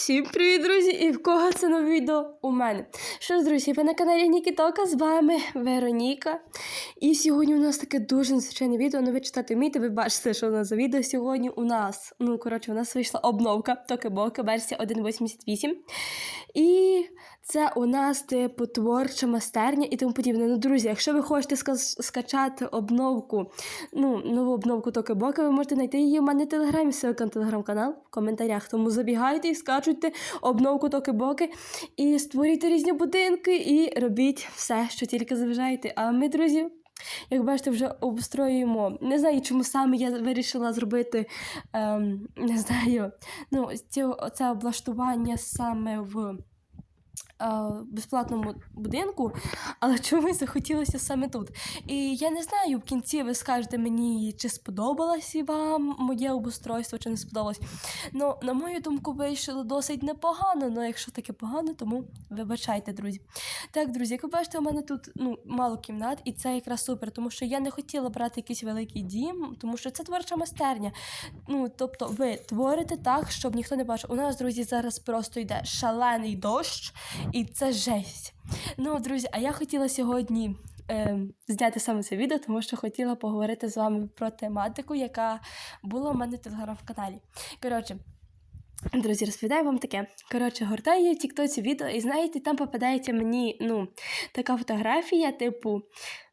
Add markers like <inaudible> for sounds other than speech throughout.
Всім привіт, друзі! І в кого це нове відео у мене? Що ж, друзі, ви на каналі Нікітока, з вами Вероніка. І сьогодні у нас таке дуже незвичайне відео. Ну, ви читати вмієте, ви бачите, що у нас за відео сьогодні у нас. Ну, коротше, у нас вийшла обновка Токебока, версія 1.88. І це у нас, типу, творча майстерня і тому подібне. Ну, друзі, якщо ви хочете ска- скачати обновку, ну, нову обновку Токебока, ви можете знайти її у мене в телеграмі, ссылка на телеграм-канал в коментарях. Тому забігайте і скачуйте обновку Токебоки і створюйте різні будинки і робіть все, що тільки заважаєте. А ми, друзі. Як бачите, вже обстроюємо. Не знаю, чому саме я вирішила зробити, ем, не знаю, ну, ці, це облаштування саме в безплатному будинку, але чомусь захотілося саме тут. І я не знаю, в кінці ви скажете мені, чи сподобалось вам моє обустройство, чи не сподобалось. Ну, на мою думку, вийшло досить непогано, але якщо таке погано, тому вибачайте, друзі. Так, друзі, як ви бачите, у мене тут ну, мало кімнат, і це якраз супер, тому що я не хотіла брати якийсь великий дім, тому що це творча майстерня. Ну, тобто, ви творите так, щоб ніхто не бачив. У нас, друзі, зараз просто йде шалений дощ, і це жесть. Ну, друзі, а я хотіла сьогодні. е, Зняти саме це відео, тому що хотіла поговорити з вами про тематику, яка була в мене в телеграм-каналі. Коротше, Друзі, розповідаю вам таке. Коротше, гортаю я в Тіктоці відео, і знаєте, там попадається мені ну, така фотографія, типу.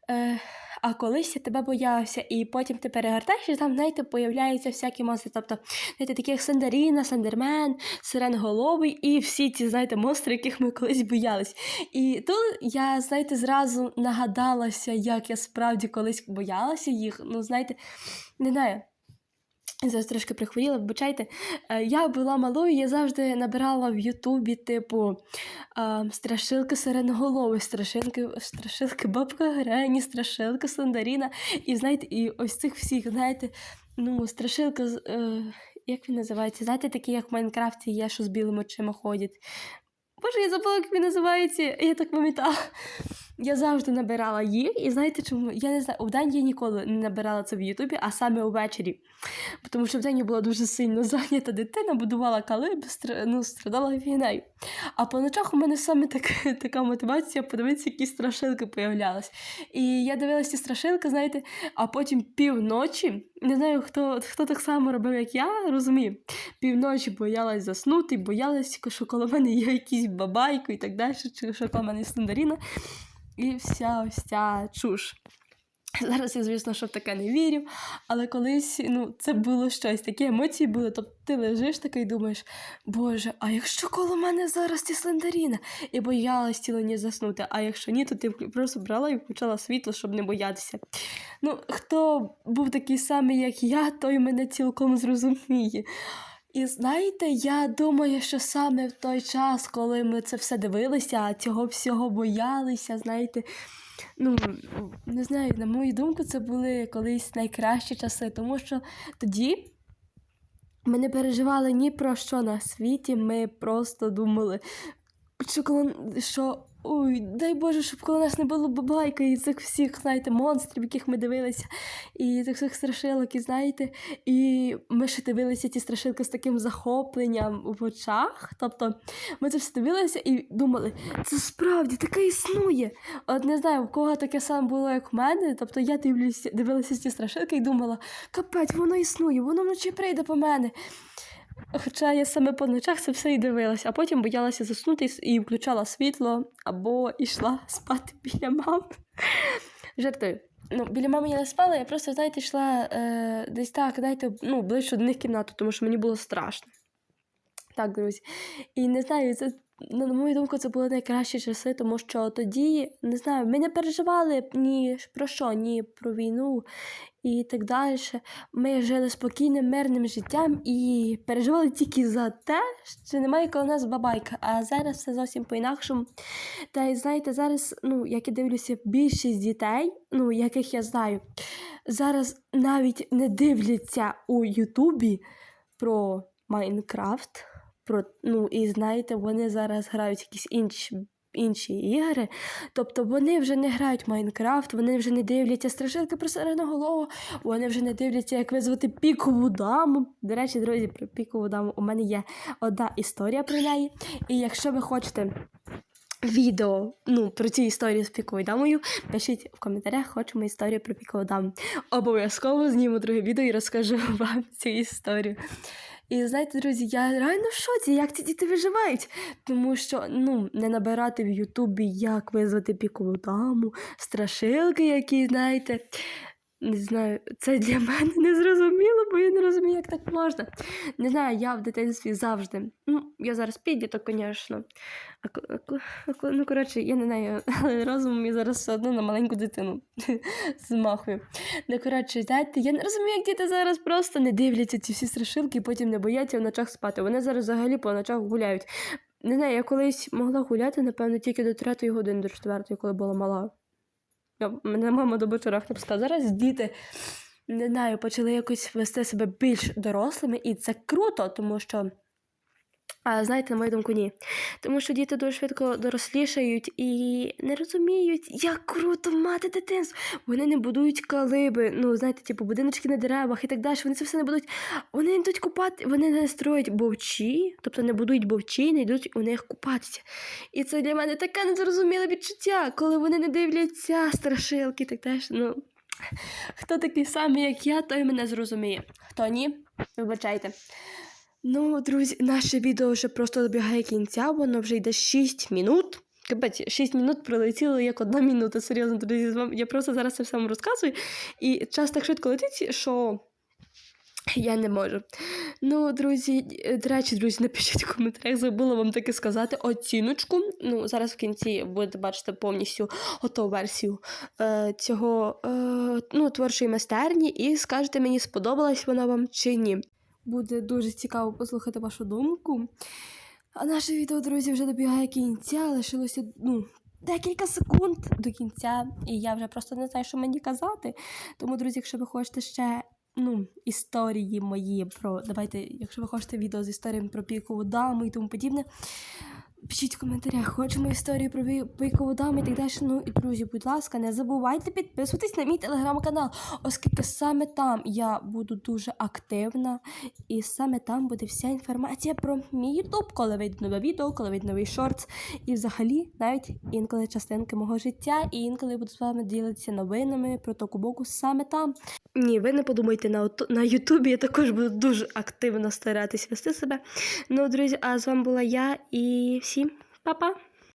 Е, а колись я тебе боявся, і потім ти перегортаєш, і там, знаєте, появляються всякі монстри. Тобто, знаєте, такі як Сандеріна, Сандермен, Сиренголовий і всі ці, знаєте, монстри, яких ми колись боялись. І тут я, знаєте, зразу нагадалася, як я справді колись боялася їх. Ну, знаєте, не знаю. Зараз трошки прихворіла, вибачайте. Е, Я була малою, я завжди набирала в Ютубі, типу, е, страшилки сиреноголови, страшилки, страшилки бабка Грені, страшилка Сандаріна. І знаєте, і ось цих всіх, знаєте, ну, страшилка, е, як він називається? Знаєте, такі, як в Майнкрафті є, що з білими очима ходять. Боже, я забула, як він називається, я так пам'ятала. Я завжди набирала їх, і знаєте чому? Я не знаю, вдень я ніколи не набирала це в Ютубі, а саме увечері. Тому що вдень я була дуже сильно <laughs> зайнята дитина, будувала калиб, ну, страдала війнею. А по ночах у мене саме так, <laughs> така мотивація подивитися, які страшилки появлялись. І я дивилася ці страшилки, знаєте, а потім півночі, не знаю, хто, хто так само робив, як я, розумію. Півночі боялась заснути, боялась, що коло мене є якийсь бабайко і так далі, чи що коло мене Сандаріна. І вся ось ця чуш. Зараз я, звісно, що в таке не вірю, але колись ну, це було щось, такі емоції були. Тобто ти лежиш такий і думаєш, Боже, а якщо коло мене зараз ті слендеріна? І боялась ціло ні заснути. А якщо ні, то ти просто брала і включала світло, щоб не боятися. Ну, хто був такий самий, як я, той мене цілком зрозуміє. І знаєте, я думаю, що саме в той час, коли ми це все дивилися, цього всього боялися, знаєте, ну, не знаю, на мою думку, це були колись найкращі часи, тому що тоді ми не переживали ні про що на світі, ми просто думали, що, ой, дай Боже, щоб коло нас не було бабайка і цих всіх, знаєте, монстрів, яких ми дивилися, і цих всіх страшилок, і знаєте, і ми ще дивилися ці страшилки з таким захопленням в очах. Тобто ми це все дивилися і думали, це справді таке існує. От не знаю, в кого таке саме було, як в мене. Тобто я дивлюся, дивилася ці страшилки і думала, капець, воно існує, воно вночі прийде по мене. Хоча я саме по ночах це все і дивилася, а потім боялася заснути і включала світло або йшла <laughs> спати біля мами. Жартую. Ну, біля мами я не спала, я просто, знаєте, йшла е, десь так, знаєте, ну, ближче до них кімнату, тому що мені було страшно. Так, друзі. І не знаю, це, на мою думку, це були найкращі часи, тому що тоді, не знаю, ми не переживали ні про що, ні про війну і так далі. Ми жили спокійним, мирним життям і переживали тільки за те, що немає коло нас бабайка. А зараз все зовсім по-інакшому. Та й знаєте, зараз, ну, як я дивлюся, більшість дітей, ну, яких я знаю, зараз навіть не дивляться у Ютубі про Майнкрафт. Про, ну, і знаєте, вони зараз грають якісь інші інші ігри. Тобто вони вже не грають Майнкрафт, вони вже не дивляться страшилки про сиреноголову, вони вже не дивляться, як визвати пікову даму. До речі, друзі, про пікову даму у мене є одна історія про неї. І якщо ви хочете відео ну, про цю історію з піковою дамою, пишіть в коментарях, хочемо історію про пікову даму. Обов'язково зніму друге відео і розкажу <laughs> вам цю історію. І знаєте, друзі, я реально в шоці, як ці діти виживають. Тому що ну, не набирати в Ютубі, як визвати пікову даму, страшилки, які, знаєте. Не знаю, це для <laughs> мене не зрозуміло, бо я не розумію, як так можна. Не знаю, я в дитинстві завжди. Ну, я зараз підліток, звісно. Ну, коротше, я не знаю, але розумом я зараз все одно на маленьку дитину <laughs> змахую. Ну, коротше, знаєте, я не розумію, як діти зараз просто не дивляться ці всі страшилки і потім не бояться в ночах спати. Вони зараз взагалі по ночах гуляють. Не знаю, я колись могла гуляти, напевно, тільки до третьої години, до четвертої, коли була мала. Мене мама до вечорах не. Зараз діти, не знаю, почали якось вести себе більш дорослими, і це круто, тому що. А знаєте, на мою думку, ні. Тому що діти дуже швидко дорослішають і не розуміють, як круто мати дитинство. Вони не будують калиби, ну, знаєте, типу будиночки на деревах і так далі. Вони це все не будуть. Вони не йдуть купати, вони не строять бовчі, тобто не будують бовчі, не йдуть у них купатися. І це для мене таке незрозуміле відчуття, коли вони не дивляться страшилки так далі. Ну, хто такий самий, як я, той мене зрозуміє. Хто ні, вибачайте. Ну, друзі, наше відео вже просто добігає кінця, воно вже йде 6 минут. Капець, 6 минут пролетіло як одна минута. Серйозно, друзі. Я просто зараз це все вам розказую. І час так швидко летить, що я не можу. Ну, друзі, е, до речі, друзі, напишіть в коментарях, забула вам таки сказати оціночку. Ну, зараз в кінці будете бачити повністю готову версію е, цього е, ну, творчої майстерні, і скажете мені, сподобалась вона вам чи ні. Буде дуже цікаво послухати вашу думку. А наше відео, друзі, вже добігає кінця, лишилося ну, декілька секунд до кінця, і я вже просто не знаю, що мені казати. Тому, друзі, якщо ви хочете ще ну, історії мої про. Давайте, якщо ви хочете відео з історіями про пікову даму і тому подібне. Пишіть в коментарях, хочемо історію про пікову даму і так далі. Ну і друзі, будь ласка, не забувайте підписуватись на мій телеграм-канал, оскільки саме там я буду дуже активна, і саме там буде вся інформація про мій ютуб, коли вийде нове відео, коли вийде новий шортс, і взагалі навіть інколи частинки мого життя, і інколи буду з вами ділитися новинами про току боку саме там. Ні, ви не подумайте на ото- на Ютубі. Я також буду дуже активно старатись вести себе. Ну, друзі, а з вами була я і всім па-па!